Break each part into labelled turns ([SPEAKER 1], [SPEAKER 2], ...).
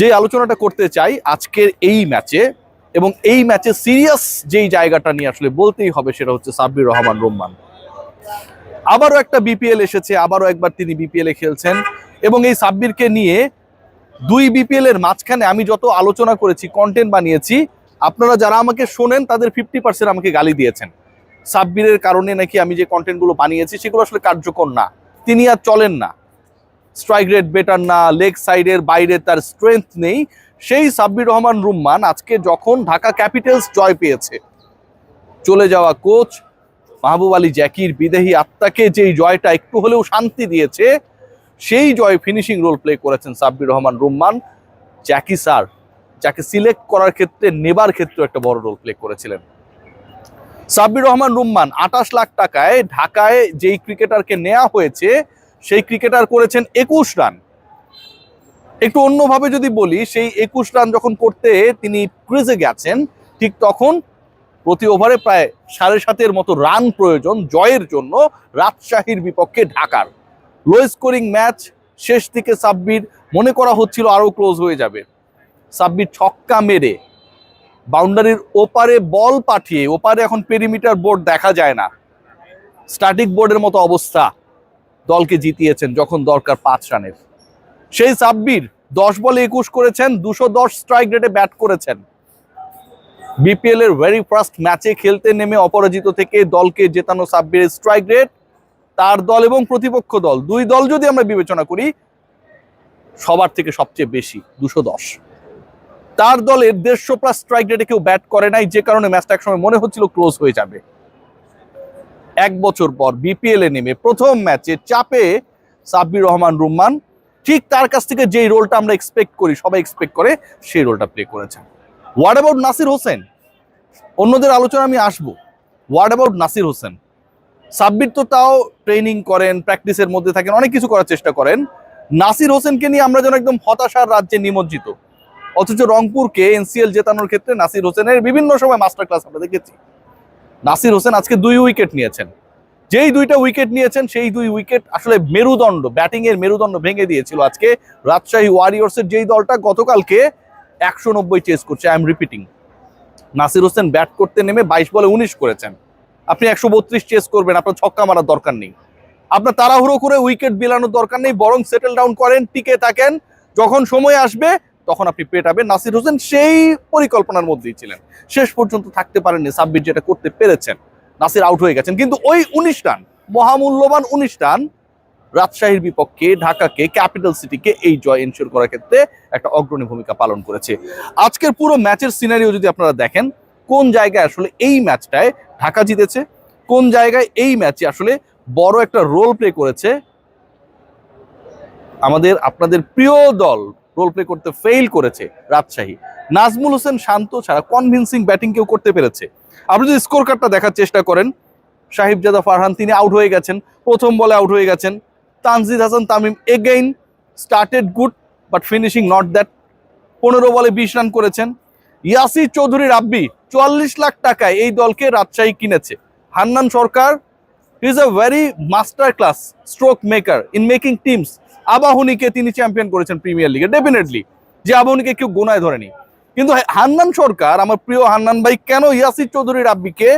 [SPEAKER 1] যে আলোচনাটা করতে চাই আজকের এই ম্যাচে এবং এই ম্যাচে সিরিয়াস যেই জায়গাটা নিয়ে আসলে বলতেই হবে সেটা হচ্ছে সাব্বির রহমান রহমান আবারও একটা বিপিএল এসেছে, আবারও একবার তিনি বিপিএল খেলছেন এবং এই সাব্বিরকে নিয়ে দুই বিপিএল এর মাঝখানে আমি যত আলোচনা করেছি কন্টেন্ট বানিয়েছি, আপনারা যারা আমাকে শোনেন তাদের ফিফটি পার্সেন্ট আমাকে গালি দিয়েছেন। সাব্বিরের কারণে নাকি আমি যে কন্টেন্টগুলো বানিয়েছি সেগুলো আসলে কার্যকর না। তিনি আর চলেন না। স্ট্রাইক রেট বেটার না, লেগ সাইডের বাইরে তার স্ট্রেংথ নেই। সেই সাব্বির রহমান রুম্মান আজকে যখন ঢাকা ক্যাপিটালস জয় পেয়েছে, চলে যাওয়া কোচ মাহবুব আলী জ্যাকির বিদেহী আত্মাকে যেই জয়টা একটু হলেও শান্তি দিয়েছে, সেই জয় ফিনিশিং রোল প্লে করেছেন সাব্বির রহমান রুম্মান। জ্যাকি স্যার যাকে সিলেক্ট করার ক্ষেত্রে, নেবার ক্ষেত্রে একটা বড় রোল প্লে করেছিলেন। সাব্বির রহমান রুম্মান আঠাশ লাখ টাকায় ঢাকায় যেই ক্রিকেটারকে নেওয়া হয়েছে সেই ক্রিকেটার করেছেন একুশ রান একটু অন্যভাবে যদি বলি, সেই একুশ রান যখন করতে তিনি ক্রিজে গেছেন, ঠিক তখন প্রতি ওভারে প্রায় সাড়ে সাতের মতো রান প্রয়োজন জয়ের জন্য রাজশাহীর বিপক্ষে ঢাকার। লো স্কোরিং ম্যাচ শেষ দিকে সাব্বির, মনে করা হচ্ছিল আরও ক্লোজ হয়ে যাবে। সাব্বির ছক্কা মেরে বাউন্ডারির ওপারে বল পাঠিয়ে, ওপারে এখন পেরিমিটার বোর্ড দেখা যায় না। স্ট্যাটিক বোর্ডের মতো অবস্থা। দলকে জিতিয়েছেন যখন দরকার পাঁচ রানের। সেই সাব্বির দশ বলে একুশ করেছেন, দুশো দশ স্ট্রাইক রেটে ব্যাট করেছেন। বিপিএল এর ভেরি ফার্স্ট ম্যাচে খেলতে নেমে অপরাজিত থেকে দলকে জেতানো সাব্বিরের স্ট্রাইক রেট তার দল এবং প্রতিপক্ষ দল, দুই দল যদি আমরা বিবেচনা করি, সবার থেকে সবচেয়ে বেশি দুশো দশ। তার দলের দেড়শো প্লাস স্ট্রাইক রেটে কেউ ব্যাট করে নাই, যে কারণে ম্যাচটা একসময় মনে হচ্ছিল ক্লোজ হয়ে যাবে। এক বছর পর বিপিএল নেমে প্রথম ম্যাচে চাপে সাব্বির রহমান রুম্মান। ঠিক তার কাছ থেকে যেই রোলটা আমরা এক্সপেক্ট করি, সবাই এক্সপেক্ট করে, সেই রোলটা প্লে করেছেন। হোয়াট অ্যাবাউট নাসির হোসেন অন্যদের আলোচনা আমি আসব। হোয়াট অ্যাবাউট নাসির হোসেন সাব্বির তো তাও ট্রেনিং করেন প্র্যাকটিসের মধ্যে থাকেন, অনেক কিছু করার চেষ্টা করেন। নাসির হোসেনকে নিয়ে আমরা যেন একদম হতাশার রাজ্যে নিমজ্জিত। অথচ রংপুরকে এনসিএল জেতানোর ক্ষেত্রে নাসির হোসেনের বিভিন্ন সময় মাস্টার ক্লাস আমরা দেখেছি। নাসির হোসেন আজকে দুই উইকেট নিয়েছেন। যেই দুইটা উইকেট নিয়েছেন, সেই দুই উইকেট আসলে মেরুদণ্ড ব্যাটিং এর মেরুদণ্ড ভেঙে দিয়েছিল আজকে রাজশাহী ওয়ারিয়র্সের যেই দলটা গতকালকে একশো নব্বই চেস করছে I am repeating Nasir Hossain bat করতে নেমে বাইশ বলে উনিশ করেছেন। আপনি একশো বত্রিশ চেস করবেন, আপনার ছক্কা মারার দরকার নেই। আপনার তাড়াহুড়ো করে উইকেট বিলানোর দরকার নেই, বরং সেটেল ডাউন করেন, টিকে থাকেন। যখন সময় আসবে তখন আপনি পেটাবেন নাসির হোসেন সেই পরিকল্পনার মধ্যেই ছিলেন। শেষ পর্যন্ত থাকতে পারেননি সাব্বির যেটা করতে পেরেছেন। নাসির আউট হয়ে গেছেন। কিন্তু ওই উনিশ রান, মহামূল্যবান উনিশ রান রাজশাহীর বিপক্ষে, ঢাকাকে, ক্যাপিটাল সিটিকে এই জয় এনশিওর করার ক্ষেত্রে একটা অগ্রণী ভূমিকা পালন করেছে। আজকের পুরো ম্যাচের সিনারিও যদি আপনারা দেখেন, কোন জায়গায় আসলে এই ম্যাচটায় ঢাকা জিতেছে, কোন জায়গায় এই ম্যাচে আসলে বড় একটা রোল প্লে করেছে আমাদের, আপনাদের প্রিয় দল রোল প্লে করতে ফেইল করেছে রাজশাহী। নাজমুল হোসেন শান্ত ছাড়া কনভিনসিং ব্যাটিং কেউ করতে পেরেছে। আপনি যদি স্কোর কার্ডটা দেখার চেষ্টা করেন, সাহিবজাদা ফারহান, তিনি আউট হয়ে গেছেন, প্রথম বলে আউট হয়ে গেছেন। Tanzid Hasan Tamim again started good but finishing not that পনেরো বলে বিশ রান করেছেন। ইয়াসির চৌধুরী রাব্বি, চুয়াল্লিশ লাখ টাকায় এই দলকে রাজশাহী কিনেছে। Hannan Sarkar is a very master class stroke maker in making teams আবাহনীকে তিনি চ্যাম্পিয়ন করেছেন প্রিমিয়ার লিগে ডেফিনেটলি যে আবাহনীকে কেউ গোনায় ধরেনি। কিন্তু হান্নান সরকার, আমার প্রিয় হান্নান ভাই, কেন ইয়াসির চৌধুরী রাব্বিকে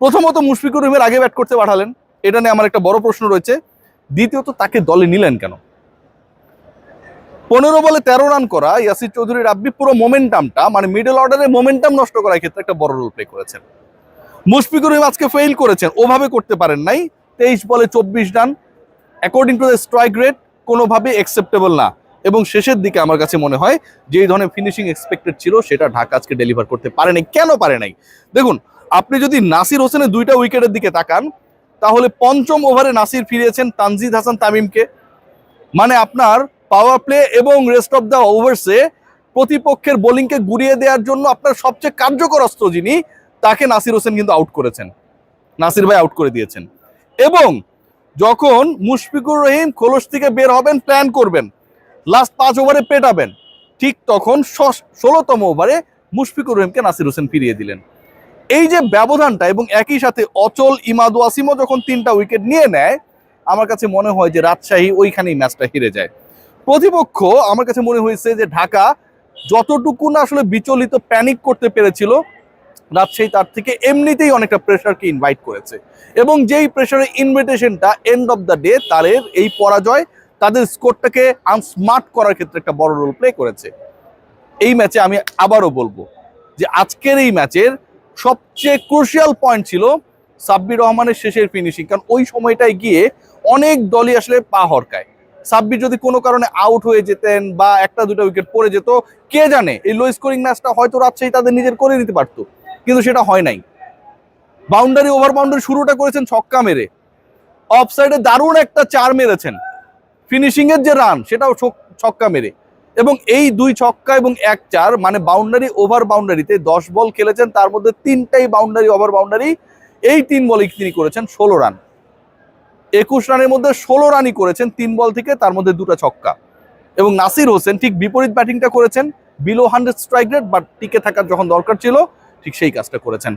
[SPEAKER 1] প্রথমত মুশফিকুর রহিমের আগে ব্যাট করতে পাঠালেন? এটা নিয়ে আমার একটা বড় প্রশ্ন রয়েছে। দ্বিতীয়ত, তাকে দলে নিলেন কেন? পনেরো বলে তেরো রান করা ইয়াসির চৌধুরী রাব্বি পুরো মোমেন্টামটা মানে মিডল অর্ডারে মোমেন্টাম নষ্ট করার ক্ষেত্রে একটা বড় রোল প্লে করেছেন। মুশফিকুর রহিম আজকে ফেইল করেছেন, ওভাবে করতে পারেন নাই। তেইশ বলে চব্বিশ run according to the strike rate কোনোভাবে অ্যাকসেপ্টেবল না। এবং শেষের দিকে আমার কাছে মনে হয় যে ধরনের ফিনিশিং এক্সপেক্টেড ছিল, সেটা ঢাকা আজকে ডেলিভার করতে পারে নাই। কেন পারে নাই? দেখুন, আপনি যদি নাসির হোসেনের দুইটা উইকেটের দিকে তাকান, তাহলে পঞ্চম ওভারে নাসির ফিরিয়েছেন তানজিদ হাসান তামিমকে। মানে আপনার পাওয়ার প্লে এবং রেস্ট অফ দ্য ওভার্সে প্রতিপক্ষের বোলিংকে গুড়িয়ে দেওয়ার জন্য আপনার সবচেয়ে কার্যকর অস্ত্র যিনি তাকে নাসির হোসেন কিন্তু আউট করেছেন। নাসির ভাই আউট করে দিয়েছেন। এবং যখন মুশফিকুর রহিম খোলস থেকে বের হবেন প্ল্যান করবেন লাস্ট পাঁচ ওভারে পেটাবেন, ঠিক তখন ষোলোতম ওভারে মুশফিকুর রহিমকে নাসির হোসেন ফিরিয়ে দিলেন। এই যে ব্যবধানটা এবং একই সাথে অচল ইমাদু আসিমও যখন তিনটা উইকেট নিয়ে নেয়, আমার কাছে মনে হয় যে রাজশাহী ওইখানেই ম্যাচটা হেরে যায়। প্রতিপক্ষ, আমার কাছে মনে হয়েছে যে ঢাকা যতটুকু না আসলে বিচলিত প্যানিক করতে পেরেছিল রাজশাহী তার থেকে এমনিতেই অনেকটা প্রেশারকে ইনভাইট করেছে। এবং যেই প্রেশারের ইনভিটেশনটা এন্ড অফ দ্য ডে তাদের এই পরাজয় তাদের স্কোরটাকে আনস্মার্ট করার ক্ষেত্রে একটা বড় রোল প্লে করেছে। এই ম্যাচে আমি আবারও বলব যে আজকের এই ম্যাচের সবচেয়ে ক্রুশিয়াল পয়েন্ট ছিল সাব্বির রহমানের শেষের ফিনিশিং কারণ ওই সময়টায় গিয়ে অনেক দলই আসলে পা হরকায়। সাব্বির যদি কোনো কারণে আউট হয়ে যেতেন বা একটা দুটো উইকেট পড়ে যেত, কে জানে? এই লো স্কোরিং ম্যাচটা হয়তো রাজশাহী তাদের নিজের করে নিতে পারতো। কিন্তু সেটা হয় নাই। বাউন্ডারি ওভার বাউন্ডারি শুরুটা করেছেন ছক্কা মেরে। অফ সাইডে দারুণ একটা চার মেরেছেন। ফিনিশিং এর যে রান সেটাও ছক- ছক্কা মেরে। এবং এই দুই ছক্কা এবং এক চার মানে বাউন্ডারি ওভার বাউন্ডারিতে দশ বল খেলেছেন, তার মধ্যে তিনটাই বাউন্ডারি ওভার বাউন্ডারি এই তিন বলেই তিনি করেছেন ষোলো রান একুশ রানের মধ্যে ষোলো রানই করেছেন তিন বল থেকে, তার মধ্যে দুটো ছক্কা। এবং নাসির হোসেন ঠিক বিপরীত ব্যাটিংটা করেছেন below hundred strike rate but টিকে থাকার যখন দরকার ছিল ঠিক সেই কাজটা করেছেন।